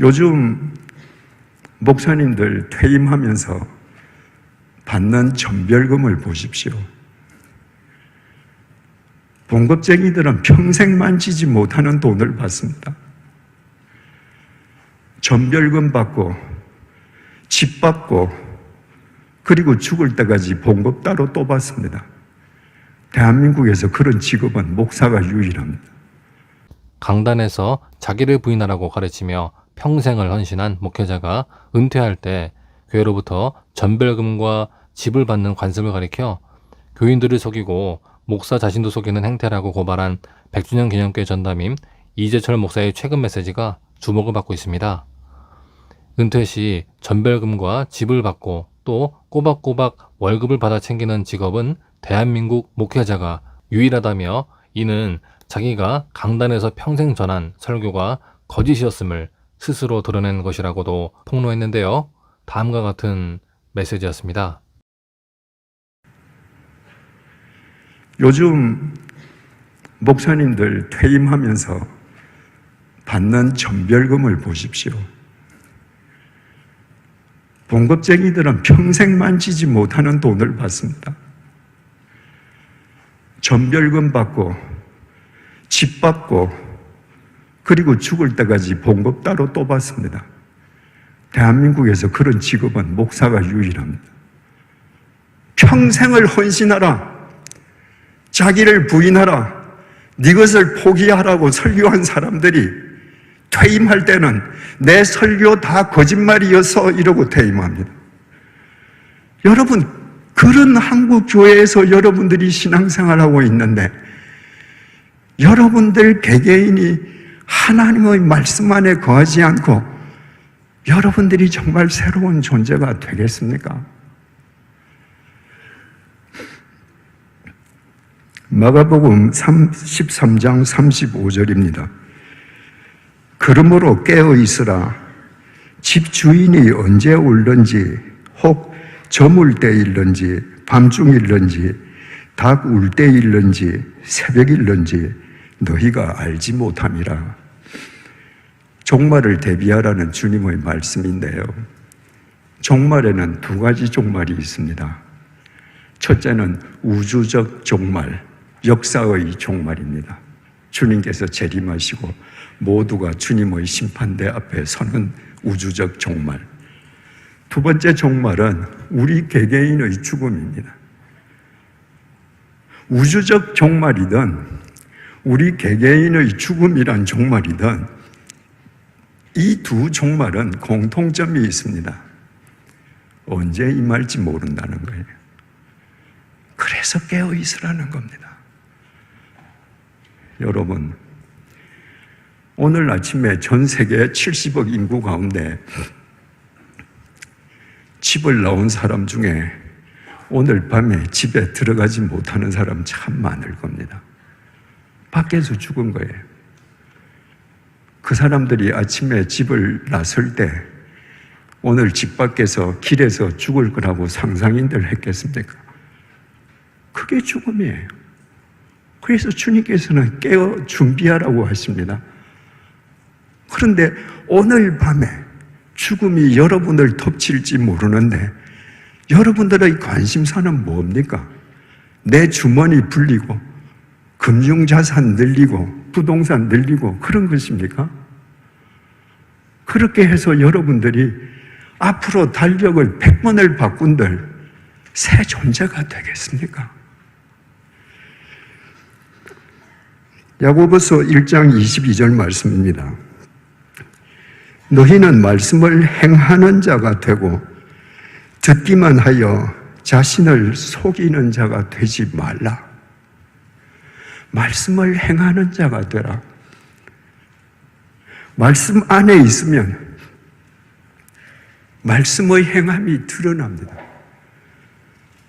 요즘 목사님들 퇴임하면서 받는 전별금을 보십시오. 봉급쟁이들은 평생 만지지 못하는 돈을 받습니다. 전별금 받고, 집 받고, 그리고 죽을 때까지 봉급 따로 또 받습니다. 대한민국에서 그런 직업은 목사가 유일합니다. 강단에서 자기를 부인하라고 가르치며 평생을 헌신한 목회자가 은퇴할 때 교회로부터 전별금과 집을 받는 관습을 가리켜 교인들을 속이고 목사 자신도 속이는 행태라고 고발한 100주년 기념교회 전담임 이재철 목사의 최근 메시지가 주목을 받고 있습니다. 은퇴 시 전별금과 집을 받고 또 꼬박꼬박 월급을 받아 챙기는 직업은 대한민국 목회자가 유일하다며 이는 자기가 강단에서 평생 전한 설교가 거짓이었음을 스스로 드러낸 것이라고도 폭로했는데요. 다음과 같은 메시지였습니다. 요즘 목사님들 퇴임하면서 받는 전별금을 보십시오. 봉급쟁이들은 평생 만지지 못하는 돈을 받습니다. 전별금 받고, 집 받고, 그리고 죽을 때까지 봉급 따로 또 받습니다. 대한민국에서 그런 직업은 목사가 유일합니다. 평생을 헌신하라. 자기를 부인하라. 네 것을 포기하라고 설교한 사람들이 퇴임할 때는 내 설교 다 거짓말이어서 이러고 퇴임합니다. 여러분, 그런 한국 교회에서 여러분들이 신앙생활하고 있는데 여러분들 개개인이 하나님의 말씀 안에 거하지 않고 여러분들이 정말 새로운 존재가 되겠습니까? 마가복음 13장 35절입니다. 그러므로 깨어 있으라. 집 주인이 언제 울는지, 혹 저물 때 일는지, 밤중 일는지, 닭 울 때 일는지, 새벽 일는지 너희가 알지 못함이라. 종말을 대비하라는 주님의 말씀인데요. 종말에는 두 가지 종말이 있습니다. 첫째는 우주적 종말, 역사의 종말입니다. 주님께서 재림하시고 모두가 주님의 심판대 앞에 서는 우주적 종말. 두 번째 종말은 우리 개개인의 죽음입니다. 우주적 종말이든 우리 개개인의 죽음이란 종말이든 이 두 종말은 공통점이 있습니다. 언제 임할지 모른다는 거예요. 그래서 깨어 있으라는 겁니다. 여러분, 오늘 아침에 전 세계 70억 인구 가운데 집을 나온 사람 중에 오늘 밤에 집에 들어가지 못하는 사람 참 많을 겁니다. 밖에서 죽은 거예요. 그 사람들이 아침에 집을 나설 때 오늘 집 밖에서 길에서 죽을 거라고 상상인들 했겠습니까? 그게 죽음이에요. 그래서 주님께서는 깨어 준비하라고 하십니다. 그런데 오늘 밤에 죽음이 여러분을 덮칠지 모르는데 여러분들의 관심사는 뭡니까? 내 주머니 불리고 금융자산 늘리고 부동산 늘리고 그런 것입니까? 그렇게 해서 여러분들이 앞으로 달력을 100번을 바꾼들 새 존재가 되겠습니까? 야고보서 1장 22절 말씀입니다. 너희는 말씀을 행하는 자가 되고 듣기만 하여 자신을 속이는 자가 되지 말라. 말씀을 행하는 자가 되라. 말씀 안에 있으면 말씀의 행함이 드러납니다.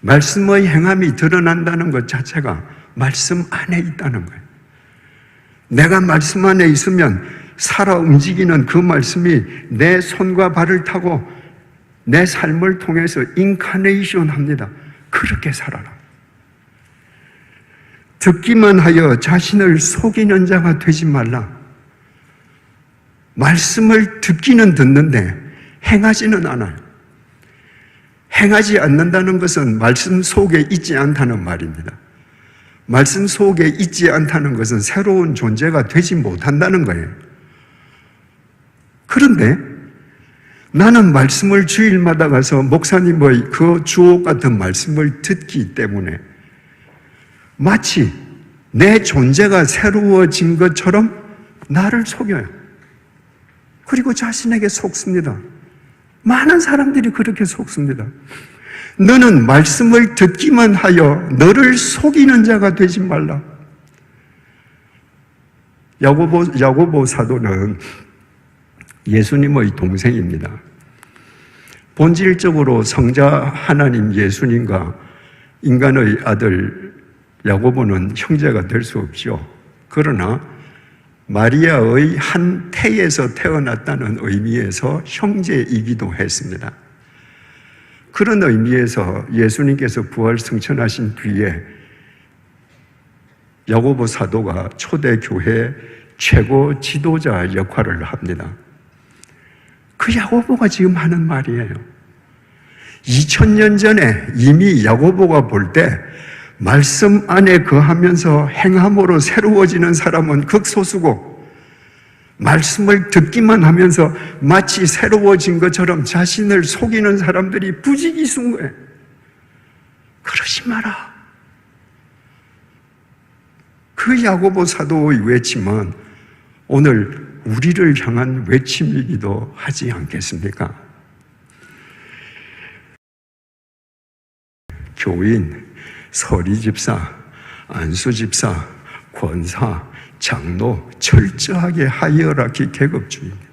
말씀의 행함이 드러난다는 것 자체가 말씀 안에 있다는 거예요. 내가 말씀 안에 있으면 살아 움직이는 그 말씀이 내 손과 발을 타고 내 삶을 통해서 인카네이션 합니다. 그렇게 살아라. 듣기만 하여 자신을 속이는 자가 되지 말라. 말씀을 듣기는 듣는데 행하지는 않아요. 행하지 않는다는 것은 말씀 속에 있지 않다는 말입니다. 말씀 속에 있지 않다는 것은 새로운 존재가 되지 못한다는 거예요. 그런데 나는 말씀을 주일마다 가서 목사님의 그 주옥 같은 말씀을 듣기 때문에 마치 내 존재가 새로워진 것처럼 나를 속여요. 그리고 자신에게 속습니다. 많은 사람들이 그렇게 속습니다. 너는 말씀을 듣기만 하여 너를 속이는 자가 되지 말라. 야고보, 야고보 사도는 예수님의 동생입니다. 본질적으로 성자 하나님 예수님과 인간의 아들 야고보는 형제가 될 수 없죠. 그러나 마리아의 한 태에서 태어났다는 의미에서 형제이기도 했습니다. 그런 의미에서 예수님께서 부활 승천하신 뒤에 야고보 사도가 초대 교회 최고 지도자 역할을 합니다. 그 야고보가 지금 하는 말이에요. 2000년 전에 이미 야고보가 볼때 말씀 안에 거하면서 행함으로 새로워지는 사람은 극소수고 말씀을 듣기만 하면서 마치 새로워진 것처럼 자신을 속이는 사람들이 거예요. 그러지 마라. 그 야고보 사도의 외침은 오늘 우리를 향한 외침이기도 하지 않겠습니까? 교인, 서리 집사, 안수 집사, 권사, 장로, 철저하게 하이어라키 계급주의입니다.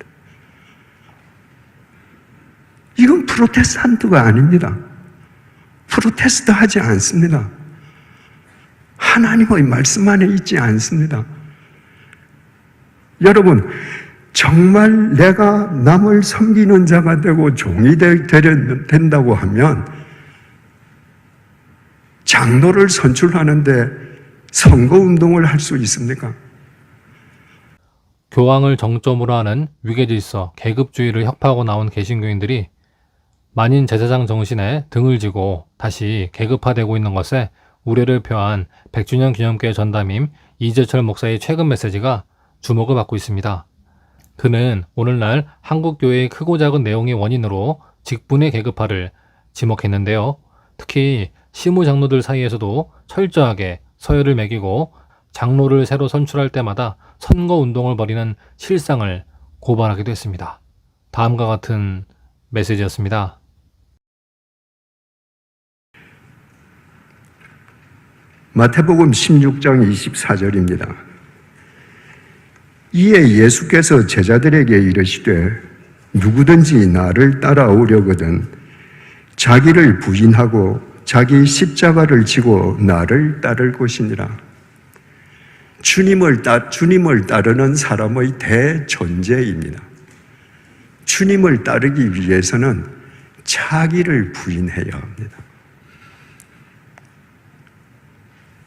이건 프로테스탄트가 아닙니다. 프로테스트 하지 않습니다. 하나님의 말씀 안에 있지 않습니다. 여러분, 정말 내가 남을 섬기는 자가 되고 종이 되- 된다고 하면 장로를 선출하는데 선거 운동을 할 수 있습니까? 교황을 정점으로 하는 위계질서, 계급주의를 협파하고 나온 개신교인들이 만인 제사장 정신에 등을 지고 다시 계급화되고 있는 것에 우려를 표한 100주년 기념교회 전담임 이재철 목사의 최근 메시지가 주목을 받고 있습니다. 그는 오늘날 한국교회의 크고 작은 내용의 원인으로 직분의 계급화를 지목했는데요. 특히 시무 장로들 사이에서도 철저하게 서열을 매기고 장로를 새로 선출할 때마다 선거 운동을 벌이는 실상을 고발하기도 했습니다. 다음과 같은 메시지였습니다. 마태복음 16장 24절입니다. 이에 예수께서 제자들에게 이르시되 누구든지 나를 따라오려거든 자기를 부인하고 자기 십자가를 지고 나를 따를 것이니라. 주님을 따 주님을 따르는 사람의 대존재입니다. 주님을 따르기 위해서는 자기를 부인해야 합니다.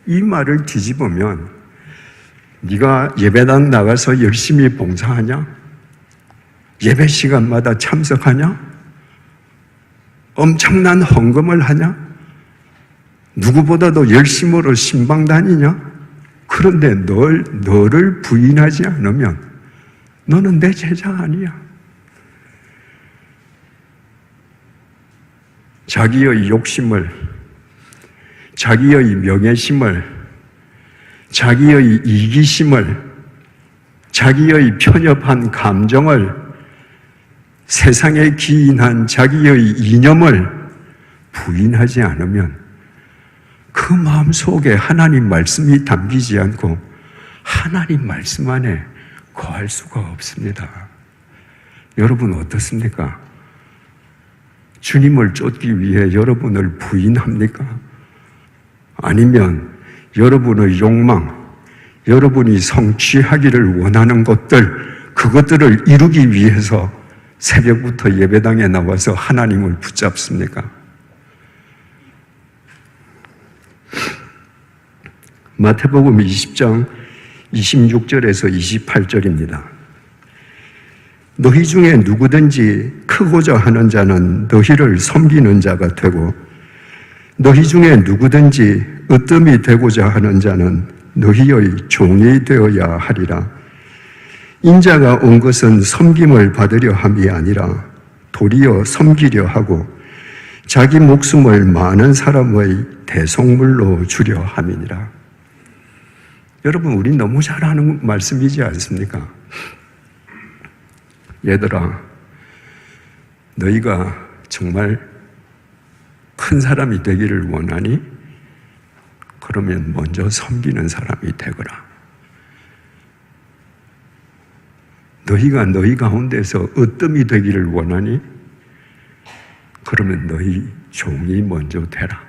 이 말을 뒤집으면 네가 예배당 나가서 열심히 봉사하냐? 예배 시간마다 참석하냐? 엄청난 헌금을 하냐? 누구보다도 열심으로 신방 다니냐? 그런데 널, 너를 부인하지 않으면 너는 내 제자 아니야. 자기의 욕심을 자기의 명예심을, 자기의 이기심을, 자기의 편협한 감정을, 세상에 기인한 자기의 이념을 부인하지 않으면 그 마음 속에 하나님 말씀이 담기지 않고 하나님 말씀 안에 거할 수가 없습니다. 여러분 어떻습니까? 주님을 쫓기 위해 여러분을 부인합니까? 아니면 여러분의 욕망, 여러분이 성취하기를 원하는 것들, 그것들을 이루기 위해서 새벽부터 예배당에 나와서 하나님을 붙잡습니까? 마태복음 20장 26절에서 28절입니다. 너희 중에 누구든지 크고자 하는 자는 너희를 섬기는 자가 되고 너희 중에 누구든지 으뜸이 되고자 하는 자는 너희의 종이 되어야 하리라. 인자가 온 것은 섬김을 받으려 함이 아니라 도리어 섬기려 하고 자기 목숨을 많은 사람의 대속물로 주려 함이니라. 여러분, 우리 너무 잘 아는 말씀이지 않습니까? 얘들아, 너희가 정말 큰 사람이 되기를 원하니? 그러면 먼저 섬기는 사람이 되거라. 너희가 너희 가운데서 어뜸이 되기를 원하니? 그러면 너희 종이 먼저 되라.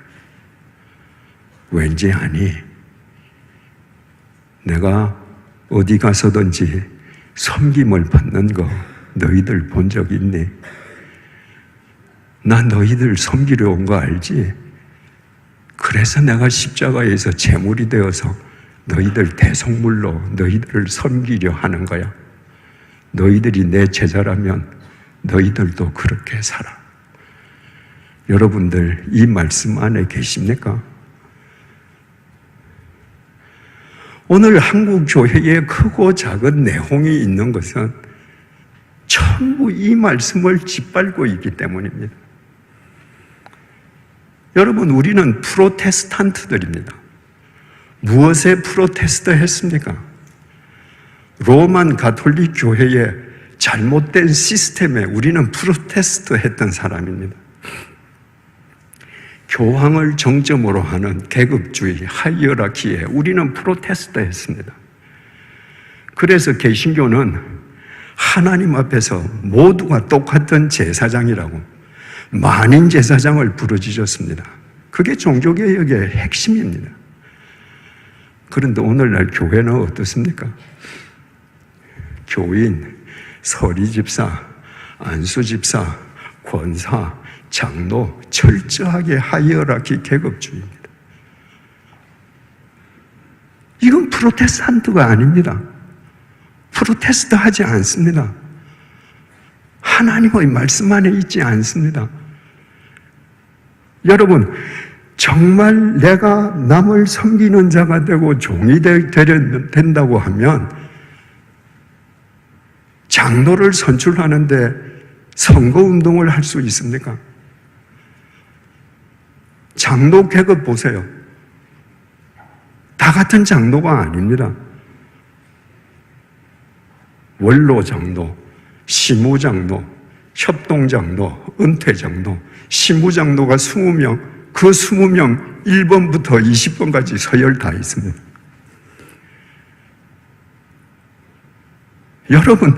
왠지 아니? 내가 어디 가서든지 섬김을 받는 거 너희들 본 적 있니? 나 너희들 섬기려 온 거 알지? 그래서 내가 십자가에서 제물이 되어서 너희들 대성물로 너희들을 섬기려 하는 거야. 너희들이 내 제자라면 너희들도 그렇게 살아. 여러분들 이 말씀 안에 계십니까? 오늘 한국 교회에 크고 작은 내홍이 있는 것은 전부 이 말씀을 짓밟고 있기 때문입니다. 여러분, 우리는 프로테스탄트들입니다. 무엇에 프로테스트 했습니까? 로만 가톨릭 교회의 잘못된 시스템에 우리는 프로테스트 했던 사람입니다. 교황을 정점으로 하는 계급주의, 하이어라키에 우리는 프로테스트 했습니다. 그래서 개신교는 하나님 앞에서 모두가 똑같은 제사장이라고 만인 제사장을 부르짖었습니다. 그게 종교개혁의 핵심입니다. 그런데 오늘날 교회는 어떻습니까? 교인, 서리집사, 안수집사, 권사, 장로, 철저하게 하이어라키 계급주의입니다. 이건 프로테스탄트가 아닙니다. 프로테스트 하지 않습니다. 하나님의 말씀 안에 있지 않습니다. 여러분, 정말 내가 남을 섬기는 자가 되고 종이 된다고 하면 장로를 선출하는데 선거 운동을 할 수 있습니까? 장로 계급 보세요. 다 같은 장로가 아닙니다. 원로 장로, 시무 장로, 협동 장로, 은퇴 장로, 시무 장로가 20명, 그 20명 1번부터 20번까지 서열 다 있습니다. 여러분,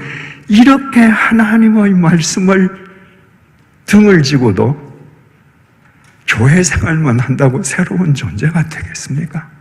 이렇게 하나님의 말씀을 등을 지고도 교회 생활만 한다고 새로운 존재가 되겠습니까?